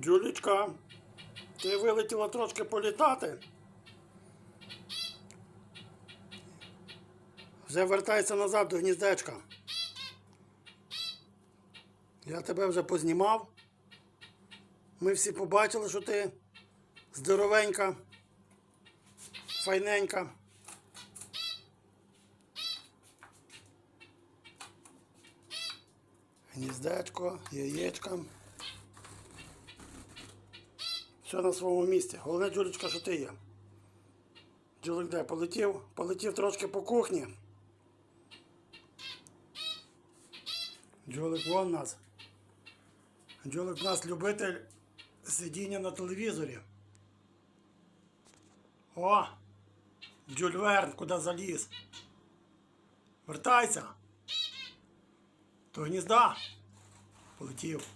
Джулічка, ти вилетіла трошки політати. Вже вертайся назад до гніздечка. Я тебе вже познімав. Ми всі побачили, що ти здоровенька, файненька. Гніздечко, яєчка. Все на своєму місці. Головне, Джулічка, що ти є. Джулик де? Полетів? Полетів трошки по кухні. Джулик вон нас. Джулик в нас любитель сидіння на телевізорі. О! Джульверн, куди заліз? Вертайся! До гнізда. Полетів.